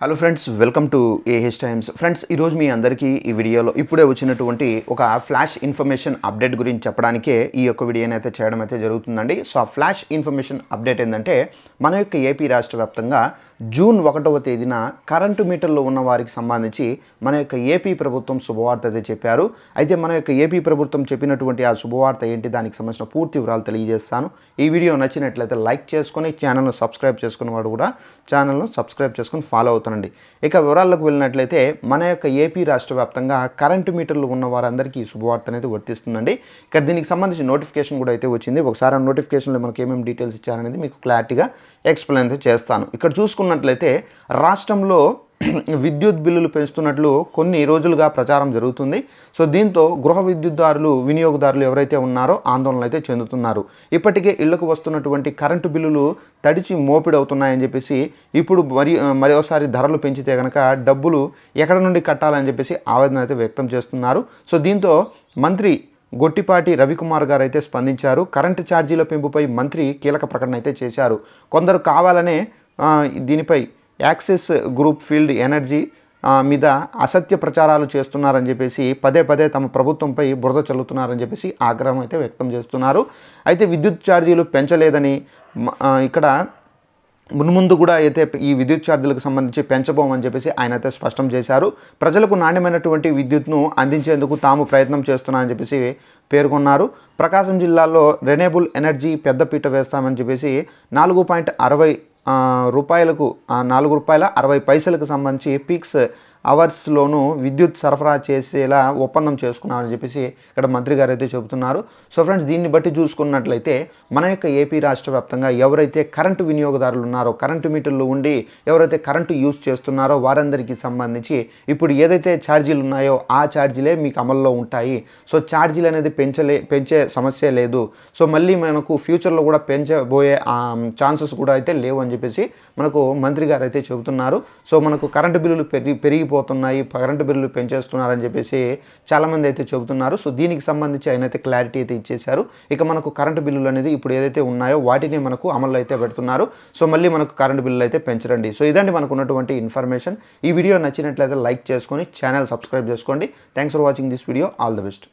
Hello friends welcome to AH Times friends ఈరోజు మీ అందరికీ ఈ వీడియోలో ఇప్పుడే వచ్చినటువంటి ఒక ఫ్లాష్ ఇన్ఫర్మేషన్ అప్డేట్ గురించి చెప్పడానికే ఈ యొక్క వీడియోని అయితే చేయడం అయితే జరుగుతుందండి. సో ఆ ఫ్లాష్ ఇన్ఫర్మేషన్ అప్డేట్ ఏంటంటే మన యొక్క ఏపీ రాష్ట్ర వ్యాప్తంగా జూన్ ఒకటవ తేదీన కరెంటు మీటర్లో ఉన్న వారికి సంబంధించి మన యొక్క ఏపీ ప్రభుత్వం శుభవార్త అయితే చెప్పారు. అయితే మన యొక్క ఏపీ ప్రభుత్వం చెప్పినటువంటి ఆ శుభవార్త ఏంటి దానికి సంబంధించిన పూర్తి వివరాలు తెలియజేస్తాను. ఈ వీడియో నచ్చినట్లయితే లైక్ చేసుకొని ఛానల్ను సబ్స్క్రైబ్ చేసుకున్న వాడు కూడా ఛానల్ను సబ్స్క్రైబ్ చేసుకొని ఫాలో అవుతానండి ఇక వివరాల్లోకి వెళ్ళినట్లయితే మన యొక్క ఏపీ రాష్ట్ర వ్యాప్తంగా కరెంటు మీటర్లు ఉన్న వారందరికీ శుభవార్త అనేది వర్తిస్తుందండి. ఇక దీనికి సంబంధించి నోటిఫికేషన్ కూడా అయితే వచ్చింది. ఒకసారి ఆ నోటిఫికేషన్లో మనకి ఏమేమి డీటెయిల్స్ ఇచ్చారనేది మీకు క్లారిటీగా ఎక్స్ప్లెయిన్ అయితే చేస్తాను. ఇక్కడ చూసుకున్నట్లయితే రాష్ట్రంలో విద్యుత్ బిల్లులు పెంచుతున్నట్లు కొన్ని రోజులుగా ప్రచారం జరుగుతుంది. సో దీంతో గృహ విద్యుత్దారులు వినియోగదారులు ఎవరైతే ఉన్నారో ఆందోళన అయితే చెందుతున్నారు. ఇప్పటికే ఇళ్ళకు వస్తున్నటువంటి కరెంటు బిల్లులు తడిచి మోపిడవుతున్నాయని చెప్పేసి ఇప్పుడు మరి మరోసారి ధరలు పెంచితే కనుక డబ్బులు ఎక్కడ నుండి కట్టాలని చెప్పేసి ఆవేదన అయితే వ్యక్తం చేస్తున్నారు. సో దీంతో మంత్రి గొట్టిపాటి రవికుమార్ గారు అయితే స్పందించారు. కరెంటు ఛార్జీల పెంపుపై మంత్రి కీలక ప్రకటన అయితే చేశారు. కొందరు కావాలనే దీనిపై యాక్సిస్ గ్రూప్ ఫీల్డ్ ఎనర్జీ మీద అసత్య ప్రచారాలు చేస్తున్నారని చెప్పేసి పదే పదే తమ ప్రభుత్వంపై బురద చల్లుతున్నారని చెప్పేసి ఆగ్రహం అయితే వ్యక్తం చేస్తున్నారు. అయితే విద్యుత్ ఛార్జీలు పెంచలేదని ఇక్కడ మున్ముందు కూడా అయితే ఈ విద్యుత్ ఛార్జీలకు సంబంధించి పెంచబోమని చెప్పేసి ఆయన అయితే స్పష్టం చేశారు. ప్రజలకు నాణ్యమైనటువంటి విద్యుత్ను అందించేందుకు తాము ప్రయత్నం చేస్తున్నామని చెప్పేసి పేర్కొన్నారు. ప్రకాశం జిల్లాలో రెనేబుల్ ఎనర్జీ పెద్దపీట వేస్తామని చెప్పేసి నాలుగు పాయింట్ అరవై రూపాయలకు నాలుగు రూపాయల అరవై పైసలకు సంబంధించి పీక్స్ అవర్స్లోనూ విద్యుత్ సరఫరా చేసేలా ఒప్పందం చేసుకున్నామని చెప్పేసి ఇక్కడ మంత్రి గారు అయితే చెబుతున్నారు. సో ఫ్రెండ్స్ దీన్ని బట్టి చూసుకున్నట్లయితే మన యొక్క ఏపీ రాష్ట్ర వ్యాప్తంగా ఎవరైతే కరెంటు వినియోగదారులు ఉన్నారో కరెంటు మీటర్లు ఉండి ఎవరైతే కరెంటు యూజ్ చేస్తున్నారో వారందరికీ సంబంధించి ఇప్పుడు ఏదైతే ఛార్జీలు ఉన్నాయో ఆ ఛార్జీలే మీకు అమల్లో ఉంటాయి. సో ఛార్జీలు అనేది పెంచలే పెంచే సమస్య లేదు. సో మళ్ళీ మనకు ఫ్యూచర్లో కూడా పెంచబోయే ఛాన్సెస్ కూడా అయితే లేవు అని చెప్పేసి మనకు మంత్రి గారు అయితే చెబుతున్నారు. సో మనకు కరెంటు బిల్లులు పెరిగి పెరిగిపోతున్నాయి కరెంటు బిల్లు పెంచేస్తున్నారని చెప్పేసి చాలామంది అయితే చెబుతున్నారు. సో దీనికి సంబంధించి ఆయన అయితే క్లారిటీ అయితే ఇచ్చేశారు. ఇక మనకు కరెంటు బిల్లులు అనేది ఇప్పుడు ఏదైతే ఉన్నాయో వాటిని మనకు అమల్లో అయితే పెడుతున్నారు. సో మళ్ళీ మనకు కరెంటు బిల్లులు అయితే పెంచరండి. సో ఇదండి మనకు ఉన్నటువంటి ఇన్ఫర్మేషన్. ఈ వీడియో నచ్చినట్లయితే లైక్ చేసుకొని ఛానల్ సబ్స్క్రైబ్ చేసుకోండి. Thanks for watching this video. All the best.